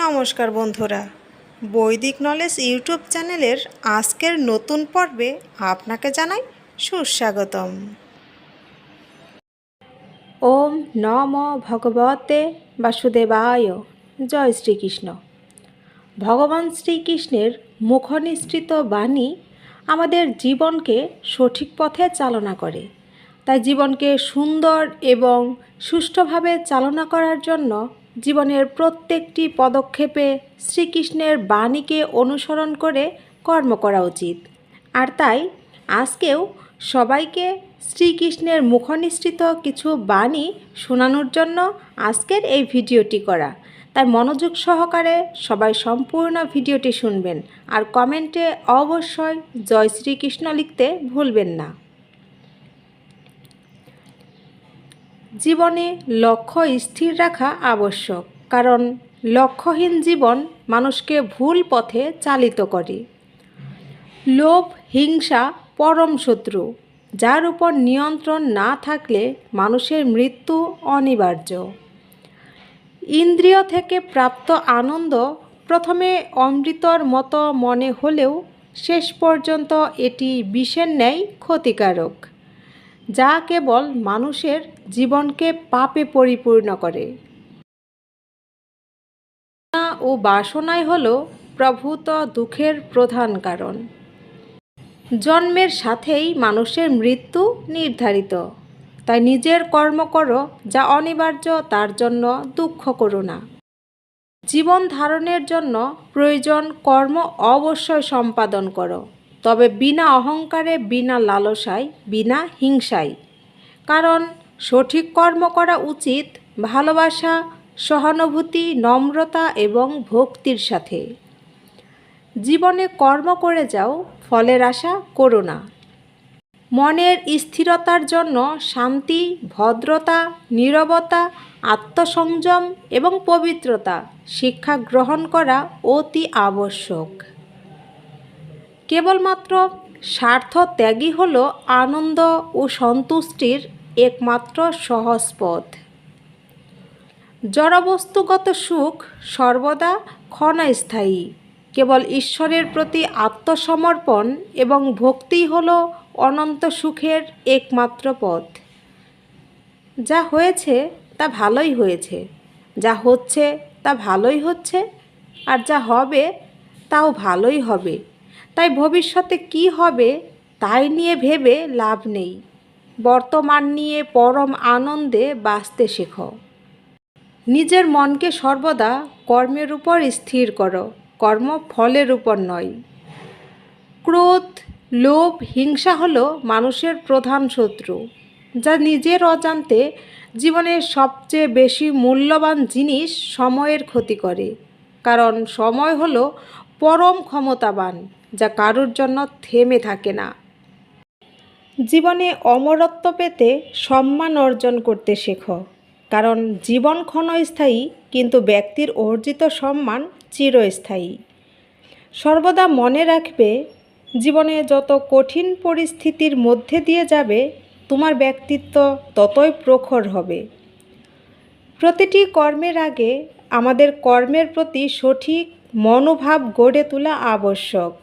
নমস্কার বন্ধুরা, বৈদিক নলেজ ইউটিউব চ্যানেলের আজকের নতুন পর্বে আপনাকে জানাই সুস্বাগতম। ওম নম ভগবতে বাসুদেবায়, জয় শ্রীকৃষ্ণ। ভগবান শ্রীকৃষ্ণের মুখনিসৃত বাণী আমাদের জীবনকে সঠিক পথে চালনা করে। তাই জীবনকে সুন্দর এবং সুষ্ঠুভাবে চালনা করার জন্য জীবনের প্রত্যেকটি পদক্ষেপে শ্রীকৃষ্ণের বাণীকে অনুসরণ করে কর্ম করা উচিত। আর তাই আজকেও সবাইকে শ্রীকৃষ্ণের মুখনিসৃত কিছু বাণী শোনানোর জন্য আজকের এই ভিডিওটি করা। তাই মনোযোগ সহকারে সবাই সম্পূর্ণ ভিডিওটি শুনবেন। আর কমেন্টে অবশ্যই জয় শ্রীকৃষ্ণ লিখতে ভুলবেন না। জীবনে লক্ষ্য স্থির রাখা আবশ্যক, কারণ লক্ষ্যহীন জীবন মানুষকে ভুল পথে চালিত করে। লোভ, হিংসা পরম শত্রু, যার উপর নিয়ন্ত্রণ না থাকলে মানুষের মৃত্যু অনিবার্য। ইন্দ্রিয় থেকে প্রাপ্ত আনন্দ প্রথমে অমৃতর মতো মনে হলেও শেষ পর্যন্ত এটি বিষের ন্যায় ক্ষতিকারক। যা কেবল মানুষের জীবনকে পাপে পরিপূর্ণ করে। ও বাসনাই হল প্রভূত দুঃখের প্রধান কারণ। জন্মের সাথেই মানুষের মৃত্যু নির্ধারিত। তাই নিজের কর্ম করো, যা অনিবার্য, তার জন্য দুঃখ করো না। জীবন ধারণের জন্য প্রয়োজন কর্ম অবশ্যই সম্পাদন করো। তবে বিনা অহংকারে, বিনা লালসায়, বিনা হিংসায়। কারণ সঠিক কর্ম করা উচিত ভালোবাসা, সহানুভূতি, নম্রতা এবং ভক্তির সাথে। জীবনে কর্ম করে যাও, ফলের আশা করো না। মনের স্থিরতার জন্য শান্তি, ভদ্রতা, নীরবতা, আত্মসংযম এবং পবিত্রতা শিক্ষা গ্রহণ করা অতি আবশ্যক। কেবলমাত্র স্বার্থ ত্যাগই হল আনন্দ ও সন্তুষ্টির একমাত্র সহজ পথ। জড়বস্তুগত সুখ সর্বদা ক্ষণস্থায়ী, কেবল ঈশ্বরের প্রতি আত্মসমর্পণ এবং ভক্তিই হল অনন্ত সুখের একমাত্র পথ। যা হয়েছে তা ভালোই হয়েছে, যা হচ্ছে তা ভালোই হচ্ছে, আর যা হবে তাও ভালোই হবে। তাই ভবিষ্যতে কি হবে তাই নিয়ে ভেবে লাভ নেই। বর্তমান নিয়ে পরম আনন্দে বাঁচতে শেখো। নিজের মনকে সর্বদা কর্মের উপর স্থির করো, কর্ম ফলের উপর নয়। ক্রোধ, লোভ, হিংসা হলো মানুষের প্রধান শত্রু, যা নিজের অজান্তে জীবনের সবচেয়ে বেশি মূল্যবান জিনিস সময়ের ক্ষতি করে, কারণ সময় হলো পরম ক্ষমতাবান। যা কারোর জন্য থেমে থাকে না। জীবনে অমরত্ব পেতে সম্মান অর্জন করতে শেখো, কারণ জীবন ক্ষণস্থায়ী কিন্তু ব্যক্তির অর্জিত সম্মান চিরস্থায়ী। সর্বদা মনে রাখবে, জীবনে যত কঠিন পরিস্থিতির মধ্যে দিয়ে যাবে, তোমার ব্যক্তিত্ব ততই প্রখর হবে। প্রতিটি কর্মের আগে আমাদের কর্মের প্রতি সঠিক মনোভাব গড়ে তোলা আবশ্যক।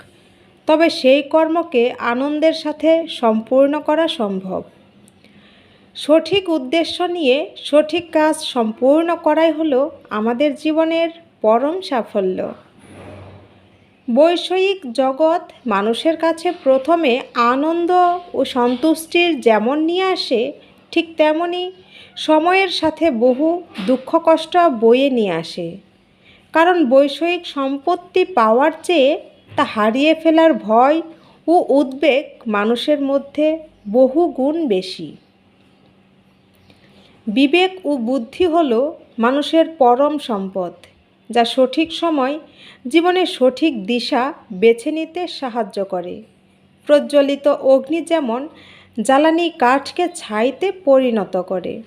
তবে সেই কর্মকে আনন্দের সাথে সম্পূর্ণ করা সম্ভব। সঠিক উদ্দেশ্য নিয়ে সঠিক কাজ সম্পূর্ণ করাই হলো আমাদের জীবনের পরম সাফল্য। বৈষয়িক জগৎ মানুষের কাছে প্রথমে আনন্দ ও সন্তুষ্টির যেমন নিয়ে আসে, ঠিক তেমনি সময়ের সাথে বহু দুঃখ কষ্ট বয়ে নিয়ে আসে। কারণ বৈষয়িক সম্পত্তি পাওয়ার চেয়ে তা হারিয়ে ফেলার ভয় ও উদ্বেগ মানুষের মধ্যে বহু গুণ বেশি। বিবেক ও বুদ্ধি হল মানুষের পরম সম্পদ, যা সঠিক সময় জীবনের সঠিক দিশা বেছে নিতে সাহায্য করে। প্রজ্বলিত অগ্নি যেমন জ্বালানি কাঠকে ছাইতে পরিণত করে।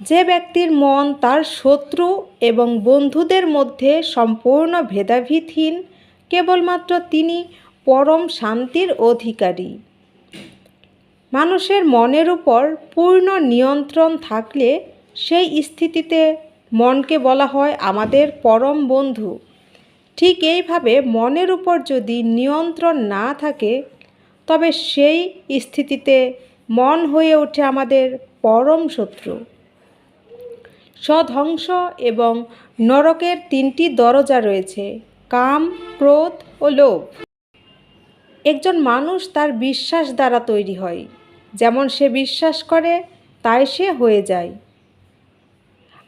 যে ব্যক্তির মন তার শত্রু এবং বন্ধুদের মধ্যে সম্পূর্ণ ভেদাভেদহীন কেবলমাত্র তিনি পরম শান্তির অধিকারী। মানুষের মনের উপর পূর্ণ নিয়ন্ত্রণ থাকলে সেই স্থিতিতে মনকে বলা হয় আমাদের পরম বন্ধু। ঠিক এইভাবে মনের উপর যদি নিয়ন্ত্রণ না থাকে, তবে সেই স্থিতিতে মন হয়ে ওঠে আমাদের পরম শত্রু। সধ্বংস এবং নরকের তিনটি দরজা রয়েছে। কাম, ক্রোধ ও লোভ। একজন মানুষ তার বিশ্বাস দ্বারা তৈরি হয়। যেমন সে বিশ্বাস করে, তাই সে হয়ে যায়।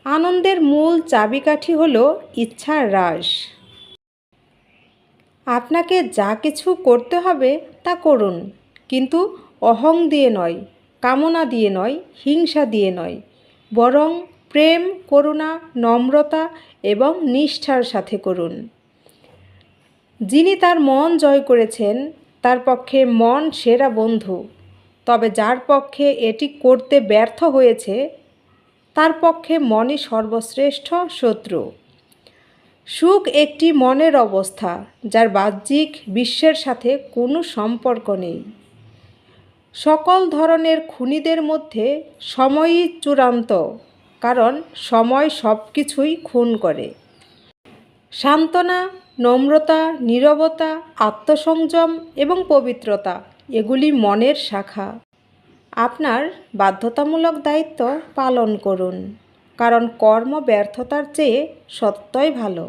আনন্দের মূল চাবিকাঠি হল ইচ্ছার হ্রাস। আপনাকে যা কিছু করতে হবে, তা করুন। কিন্তু অহং দিয়ে নয়, কামনা দিয়ে নয়, হিংসা দিয়ে নয়। বরং প্রেম, করুণা, নম্রতা এবং নিষ্ঠার সাথে করুন। যিনি তার মন জয় করেছেন, তার পক্ষে মন সেরা বন্ধু। তবে যার পক্ষে এটি করতে ব্যর্থ হয়েছে, তার পক্ষে মনই সর্বশ্রেষ্ঠ শত্রু। সুখ একটি মনের অবস্থা, যার বাহ্যিক বিশ্বের সাথে কোনো সম্পর্ক নেই। সকল ধরনের খুনিদের মধ্যে সময়ই চূড়ান্ত, কারণ সময় সব কিছুই খুন করে। সান্ত্বনা, নম্রতা, নীরবতা, আত্মসংযম এবং পবিত্রতা, এগুলি মনের শাখা। আপনার বাধ্যতামূলক দায়িত্ব পালন করুন, কারণ কর্ম ব্যর্থতার চেয়ে সত্যই ভালো।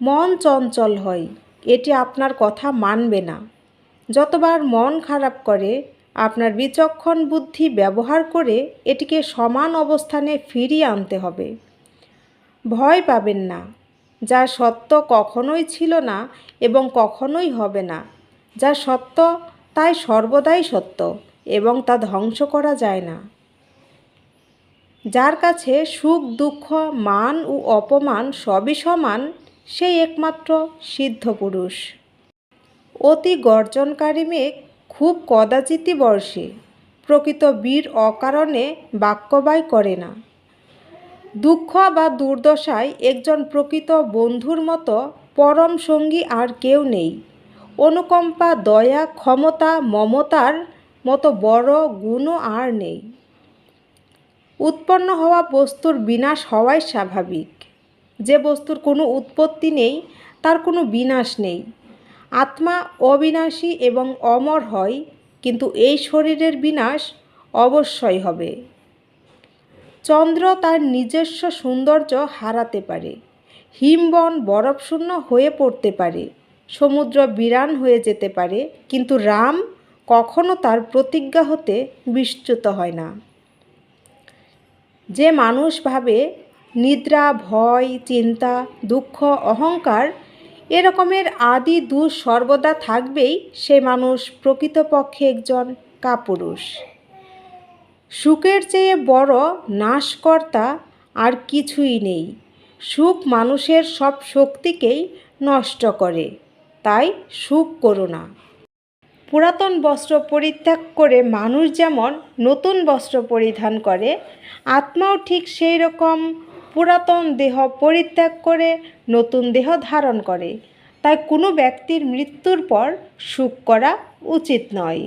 মন চঞ্চল হয়, এটি আপনার কথা মানবে না। যতবার মন খারাপ করে, আপনার বিচক্ষণ বুদ্ধি ব্যবহার করে এটিকে সমান অবস্থানে ফিরিয়ে আনতে হবে। ভয় পাবেন না যা সত্য কখনোই ছিল না এবং কখনোই হবে না। যা সত্য, তাই সর্বদাই সত্য এবং তা ধ্বংস করা যায় না। যার কাছে সুখ, দুঃখ, মান ও অপমান সবই সমান সেই একমাত্র সিদ্ধ পুরুষ। অতি গর্জনকারী মেঘ খুব কদাচিতি বর্ষে, প্রকৃত বীর অকারণে বাক্যবায় করে না। দুঃখ বা দুর্দশায় একজন প্রকৃত বন্ধুর মতো পরম সঙ্গী আর কেউ নেই। অনুকম্পা, দয়া, ক্ষমতা, মমতার মতো বড় গুণও আর নেই। উৎপন্ন হওয়া বস্তুর বিনাশ হওয়াই স্বাভাবিক। যে বস্তুর কোনো উৎপত্তি নেই, তার কোনো বিনাশ নেই। আত্মা অবিনাশী এবং অমর হয়, কিন্তু এই শরীরের বিনাশ অবশ্যই হবে। চন্দ্র তার নিজস্ব সৌন্দর্য হারাতে পারে। হিমবন বরফশূন্য হয়ে পড়তে পারে। সমুদ্র বিরান হয়ে যেতে পারে। কিন্তু রাম কখনো তার প্রতিজ্ঞা হতে বিচ্যুত হয় না। যে মানুষ ভাবে নিদ্রা, ভয়, চিন্তা, দুঃখ, অহংকার এরকমের আদি দূর সর্বদা থাকবেই, সে মানুষ প্রকৃতপক্ষে একজন কাপুরুষ। সুখের চেয়ে বড় নাশকর্তা আর কিছুই নেই। সুখ মানুষের সব শক্তিকেই নষ্ট করে, তাই সুখ করো না। পুরাতন বস্ত্র পরিত্যাগ করে মানুষ যেমন নতুন বস্ত্র পরিধান করে, আত্মাও ঠিক সেই রকম পুরাতন দেহ পরিত্যাগ করে নতুন দেহ ধারণ করে। তাই কোনো ব্যক্তির মৃত্যুর পর সুখ করা উচিত নয়।